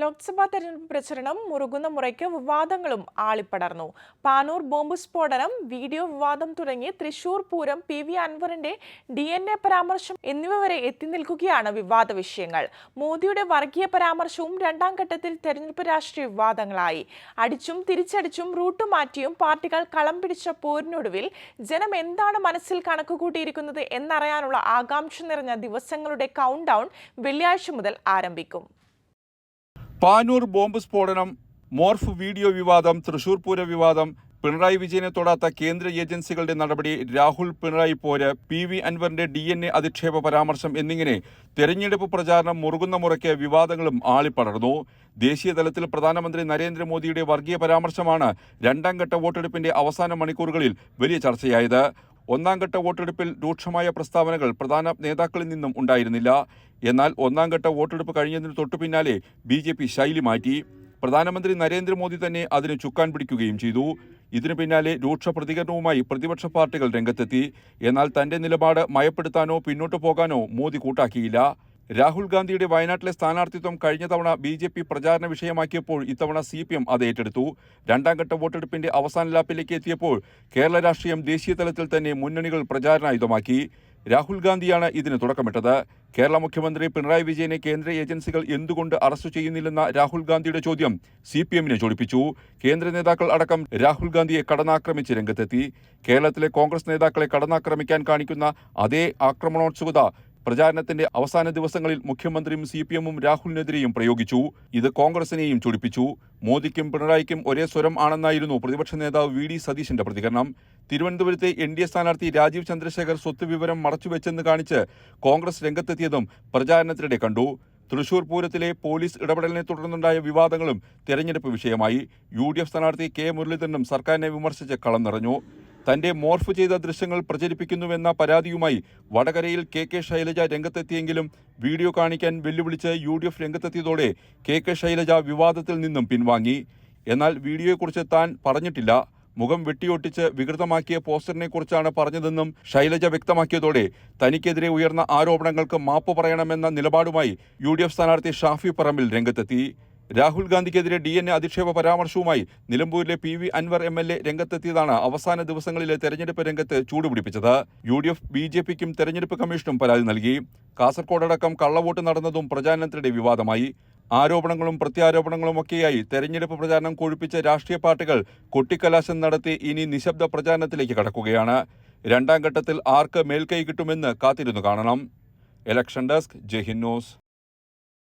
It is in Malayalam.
ലോക്സഭാ തെരഞ്ഞെടുപ്പ് പ്രചരണം മുറുകുന്ന മുറയ്ക്ക് വിവാദങ്ങളും ആളിപ്പടർന്നു. പാനൂർ ബോംബ് സ്ഫോടനം വീഡിയോ വിവാദം തുടങ്ങി തൃശൂർ പൂരം പി വി അൻവറിന്റെ ഡി എൻ എ പരാമർശം എന്നിവ വരെ എത്തി നിൽക്കുകയാണ് വിവാദ വിഷയങ്ങൾ. മോദിയുടെ വർഗീയ പരാമർശവും രണ്ടാം ഘട്ടത്തിൽ തെരഞ്ഞെടുപ്പ് രാഷ്ട്രീയ വിവാദങ്ങളായി. അടിച്ചും തിരിച്ചടിച്ചും റൂട്ട് മാറ്റിയും പാർട്ടികൾ കളം പിടിച്ച പോരിനൊടുവിൽ ജനം എന്താണ് മനസ്സിൽ കണക്കുകൂട്ടിയിരിക്കുന്നത് എന്നറിയാനുള്ള ആകാംക്ഷ നിറഞ്ഞ ദിവസങ്ങളുടെ കൗണ്ട് ഡൗൺ വെള്ളിയാഴ്ച മുതൽ ആരംഭിക്കും. പാനൂർ ബോംബ് സ്ഫോടനം മോർഫ് വീഡിയോ വിവാദം തൃശൂർ പൂര വിവാദം പിണറായി വിജയനെ തൊടാത്ത കേന്ദ്ര ഏജൻസികളുടെ നടപടി രാഹുൽ പിണറായി പോര് പി വി അൻവറിന്റെ ഡി എൻ എ അധിക്ഷേപ പരാമർശം എന്നിങ്ങനെ തെരഞ്ഞെടുപ്പ് പ്രചാരണം മുറുകുന്ന മുറയ്ക്ക് വിവാദങ്ങളും ആളിപ്പടർന്നു. ദേശീയ തലത്തിൽ പ്രധാനമന്ത്രി നരേന്ദ്രമോദിയുടെ വർഗീയ പരാമർശമാണ് രണ്ടാം ഘട്ട വോട്ടെടുപ്പിന്റെ അവസാന മണിക്കൂറുകളിൽ വലിയ ചർച്ചയായത്. ഒന്നാം ഘട്ട വോട്ടെടുപ്പിൽ രൂക്ഷമായ പ്രസ്താവനകൾ പ്രധാന നേതാക്കളിൽ നിന്നും ഉണ്ടായിരുന്നില്ല. എന്നാൽ ഒന്നാം ഘട്ട വോട്ടെടുപ്പ് കഴിഞ്ഞതിന് തൊട്ടു പിന്നാലെ ബി ജെ പി ശൈലി മാറ്റി. പ്രധാനമന്ത്രി നരേന്ദ്രമോദി തന്നെ അതിന് ചുക്കാൻ പിടിക്കുകയും ചെയ്തു. ഇതിനു പിന്നാലെ രൂക്ഷ പ്രതികരണവുമായി പ്രതിപക്ഷ പാർട്ടികൾ രംഗത്തെത്തി. എന്നാൽ തന്റെ നിലപാട് മയപ്പെടുത്താനോ പിന്നോട്ടു പോകാനോ മോദി കൂട്ടാക്കിയില്ല. രാഹുൽ ഗാന്ധിയുടെ വയനാട്ടിലെ സ്ഥാനാർത്ഥിത്വം കഴിഞ്ഞ തവണ ബി ജെ പി പ്രചാരണ വിഷയമാക്കിയപ്പോൾ ഇത്തവണ സി പി എം അത് ഏറ്റെടുത്തു. രണ്ടാം ഘട്ട വോട്ടെടുപ്പിന്റെ അവസാന ലാപ്പിലേക്ക് എത്തിയപ്പോൾ കേരള രാഷ്ട്രീയം ദേശീയ തലത്തിൽ തന്നെ മുന്നണികൾ പ്രചാരണായുധമാക്കി. രാഹുൽ ഗാന്ധിയാണ് ഇതിന് തുടക്കമിട്ടത്. കേരള മുഖ്യമന്ത്രി പിണറായി വിജയനെ കേന്ദ്ര ഏജൻസികൾ എന്തുകൊണ്ട് അറസ്റ്റ് ചെയ്യുന്നില്ലെന്ന രാഹുൽ ഗാന്ധിയുടെ ചോദ്യം സി പി എമ്മിനെ ചൊടിപ്പിച്ചു കേന്ദ്ര നേതാക്കൾ അടക്കം രാഹുൽ ഗാന്ധിയെ കടന്നാക്രമിച്ച് രംഗത്തെത്തി. കേരളത്തിലെ കോൺഗ്രസ് നേതാക്കളെ കടന്നാക്രമിക്കാൻ കാണിക്കുന്ന അതേ ആക്രമണോത്സുകത പ്രചാരണത്തിന്റെ അവസാന ദിവസങ്ങളിൽ മുഖ്യമന്ത്രിയും സി പി എമ്മും രാഹുലിനെതിരെയും പ്രയോഗിച്ചു. ഇത് കോൺഗ്രസിനെയും ചൊടിപ്പിച്ചു. മോദിക്കും പിണറായിക്കും ഒരേ സ്വരം ആണെന്നായിരുന്നു പ്രതിപക്ഷ നേതാവ് വി ഡി സതീശന്റെ പ്രതികരണം. തിരുവനന്തപുരത്തെ എൻ ഡി എ സ്ഥാനാർത്ഥി രാജീവ് ചന്ദ്രശേഖർ സ്വത്ത് വിവരം മറച്ചുവെച്ചെന്ന് കാണിച്ച് കോൺഗ്രസ് രംഗത്തെത്തിയതും പ്രചാരണത്തിനിടെ കണ്ടു. തൃശൂർ പൂരത്തിലെ പോലീസ് ഇടപെടലിനെ തുടർന്നുണ്ടായ വിവാദങ്ങളും തെരഞ്ഞെടുപ്പ് വിഷയമായി. യു ഡി എഫ് സ്ഥാനാർത്ഥി കെ മുരളീധരനും സർക്കാരിനെ വിമർശിച്ച് കളം നിറഞ്ഞു. തന്റെ മോർഫ് ചെയ്ത ദൃശ്യങ്ങൾ പ്രചരിപ്പിക്കുന്നുവെന്ന പരാതിയുമായി വടകരയിൽ കെ കെ ശൈലജ രംഗത്തെത്തിയെങ്കിലും വീഡിയോ കാണിക്കാൻ വെല്ലുവിളിച്ച് യു ഡി എഫ് രംഗത്തെത്തിയതോടെ കെ കെ ശൈലജ വിവാദത്തിൽ നിന്നും പിൻവാങ്ങി. എന്നാൽ വീഡിയോയെക്കുറിച്ച് താൻ പറഞ്ഞിട്ടില്ല. മുഖം വെട്ടിയൊട്ടിച്ച് വികൃതമാക്കിയ പോസ്റ്ററിനെ കുറിച്ചാണ് പറഞ്ഞതെന്നും ശൈലജ വ്യക്തമാക്കിയതോടെ തനിക്കെതിരെ ഉയർന്ന ആരോപണങ്ങൾക്ക് മാപ്പ് പറയണമെന്ന നിലപാടുമായി യു ഡി എഫ് സ്ഥാനാർത്ഥി ഷാഫി പറമ്പിൽ രംഗത്തെത്തി. രാഹുൽ ഗാന്ധിക്കെതിരെ ഡി എൻ എ അധിക്ഷേപ പരാമർശവുമായി നിലമ്പൂരിലെ P V Anvar M L A രംഗത്തെത്തിയതാണ് അവസാന ദിവസങ്ങളിലെ തെരഞ്ഞെടുപ്പ് രംഗത്ത് ചൂടുപിടിപ്പിച്ചത്. U D F B J പിക്കും തെരഞ്ഞെടുപ്പ് കമ്മീഷനും പരാതി നൽകി. കാസർകോടടക്കം കള്ളവോട്ട് നടന്നതും പ്രചാരണത്തിനിടെ വിവാദമായി. ആരോപണങ്ങളും പ്രത്യാരോപണങ്ങളും ഒക്കെയായി തെരഞ്ഞെടുപ്പ് പ്രചാരണം കൊഴുപ്പിച്ച രാഷ്ട്രീയ പാർട്ടികൾ കൊട്ടിക്കലാശം നടത്തി ഇനി നിശബ്ദ പ്രചാരണത്തിലേക്ക് കടക്കുകയാണ്. രണ്ടാം ഘട്ടത്തിൽ ആർക്ക് മേൽക്കൈ കിട്ടുമെന്ന് കാത്തിരുന്നു കാണണം. Election desk ജെഹിൻ news